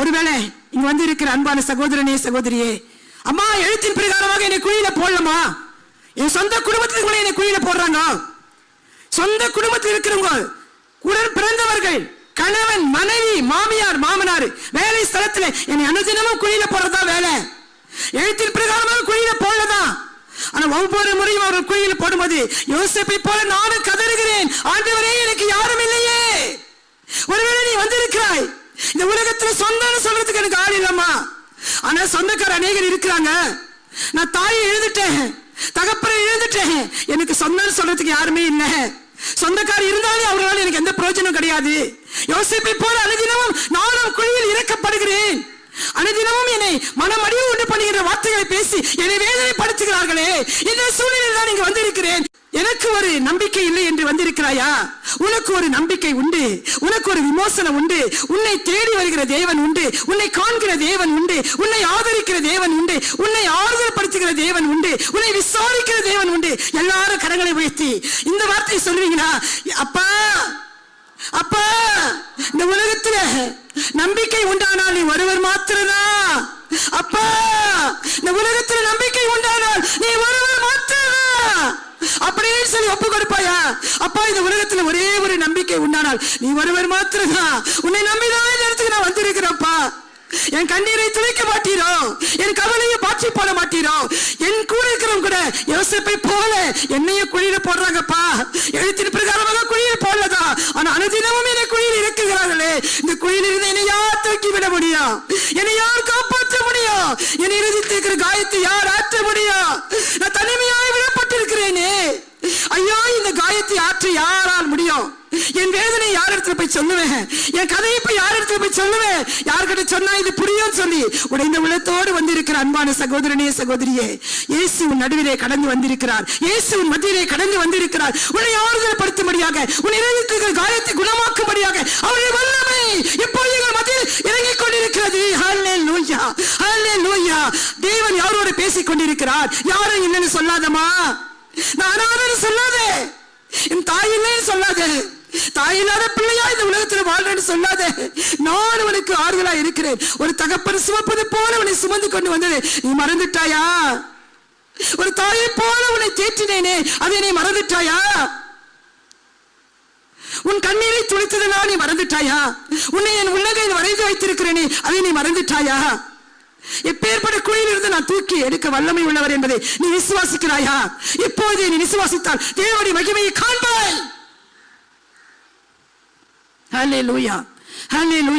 ஒருவேளை இங்க வந்து இருக்கிற அன்பான சகோதரனே சகோதரியே அம்மா எழுத்தின் பிரகாரமாக என்னை குழியில போடலாமா? என் சொந்த குடும்பத்துக்குள்ள என்னை குழியில போடுறாங்க? சொந்த குடும்பத்தில் இருக்கிறவங்க உடன் பிறந்தவர்கள் கணவன் மனைவி மாமியார் மாமனார் வேலை ஸ்தலத்தில் என்னை அனுதினமும் குழியில போடுறதா வேலை? எழுத்தின் பிரகாரமாக குழியில போடலதான் ஆனா ஒவ்வொரு முறையும் அவர்கள் குழியில போடும்போது யோசிப்பை போல நானும் கதறுகிறேன். ஆண்டவரே எனக்கு யாரும் இல்லையே. ஒருவேளை நீ வந்திருக்கிறாய். இந்த உலகத்துல சொந்தம்னு சொல்றதுக்கு எனக்கு ஆள் இல்லம்மா. ஆனா சொந்தக்கார அநேகர் இருக்கிறாங்க. நான் தாயை எழுந்துட்டேன் தகப்பரை எழுந்துட்டேன் எனக்கு சொந்தம்னு சொல்றதுக்கு யாருமே இல்லை. சொந்தக்கார இருந்தாலும் அவர்களால் எனக்கு எந்த பிரயோஜனம் கிடையாது. யோசிப்பை போல அனுதினமும் நானும் குழியில் இறக்கப்படுகிறேன். அனுதினமும் என்னை மனமடிவு உண்டு பண்ணுகிற வார்த்தைகளை பேசி என்னை வேதனைப்படுத்துகிறார்களே. இந்த சூழ்நிலையில் தான் இங்கு வந்திருக்கிறேன். எனக்கு ஒரு நம்பிக்கை இல்லை என்று வந்திருக்கிறாயா? உனக்கு ஒரு நம்பிக்கை உண்டு. உனக்கு ஒரு விமோசனம் உண்டு. உன்னை தேடி வருகிற தேவன் உண்டு. உன்னை காண்கிற தேவன் உண்டு. உன்னை ஆதரிக்கிற தேவன் உண்டு. உன்னை ஆறுதல் படுத்துகிற தேவன் உண்டு. உன்னை விசாரிக்கிற தேவன் உண்டு. எல்லாரும் கரங்களை உயர்த்தி இந்த வார்த்தையை சொல்லுவீங்களா? அப்பா அப்பா இந்த உலகத்துல நம்பிக்கை உண்டானால் நீ ஒருவர் மாத்திரதான் அப்பா! இயேசுவை ஒப்பு கொடுப்பாயா? அப்பா இந்த உலகத்துல ஒரே ஒரு நம்பிக்கை உண்டானால் நீ ஒருவர் மாத்திரம்தான். உன்னை நம்பிதான் இந்த இடத்துக்கு நான் வந்திருக்கிறேன்ப்பா. என் கண்ணீரை துளைக்க மாட்டீரோ? என் கவலையை பாற்றி போட மாட்டீரோ? என் கூட இருக்கிறவங்க கூட யோசிப்பை போல என்னைய குழியில போடுறாங்கப்பா. எழுத்தின் பிரகாரமாக குழியில போடலதா? ஆனா அனுதினமும் என்னை குழியில் இறக்குகிறார்களே. இந்த குழியில் இருந்து என்னை யார் தூக்கி விட முடியும்? என்னை யார் காப்பாற்ற முடியும்? என் இறுதி தீர்க்கிற காயத்தை யார் ஆற்ற முடியும்? நான் தனிமையாய் விடப்பட்டிருக்கிறேனே இந்த காயத்தை ஆற்ற யாரால் முடியும்? என் வேதனை யார் இடத்துல போய் சொல்லுவேன்? என் கதையை போய் யார் இடத்துல போய் சொல்லுவேன்? யார்கிட்ட சொன்னா இது புரியும் சொல்லி. உடைந்த உள்ளத்தோடு வந்திருக்கிற அன்பான சகோதரனே சகோதரியே இயேசு உன் நடுவிலே கடந்து வந்திருக்கிறார். இயேசு உன் மத்தியிலே கடந்து வந்திருக்கிறார். உன்னை ஆறுதல் படுத்தும்படியாக உன் இறங்கிக்கிற காயத்தை குணமாக்கும்படியாக அவருடைய வல்லமை இப்போது எங்கள் மத்தியில் இறங்கிக் கொண்டிருக்கிறது. ஹல்லே லூயா ஹல்லே லூயா தேவன் யாரோட பேசிக் கொண்டிருக்கிறார்? யாரும் என்னன்னு சொல்லாதமா நான் அனாதைன்னு சொல்லாதே. என் தாய் இல்லைன்னு சொல்லாதே. தாய் இல்லாத பிள்ளையா இந்த உலகத்துல வாழ்றேன்னு சொல்லாத. நான் உனக்கு ஆறுதலா இருக்கிறேன். ஒரு தகப்பன் சுமப்பது போல உன்னை சுமந்து கொண்டு வந்தது. நீ மறந்துட்டாயா? ஒரு தாயை போல உன்னை தேற்றினேனே. அதை நீ மறந்துட்டாயா? உன் கண்ணீரை துளித்ததுனா நீ மறந்துட்டாயா? உன்னை என் உள்ளங்கையில் வரைந்து வைத்திருக்கிறேனே. அதை நீ மறந்துட்டாயா? எப்பேற்பட்ட குழியில் இருந்து நான் தூக்கி எடுக்க வல்லமை உள்ளவர் என்பதை நீ விசுவாசிக்கிறாயா? இப்போது நீ விசுவாசித்தால் தேவனுடைய மகிமையை காண்பாய். லூயா ஹலே லூயா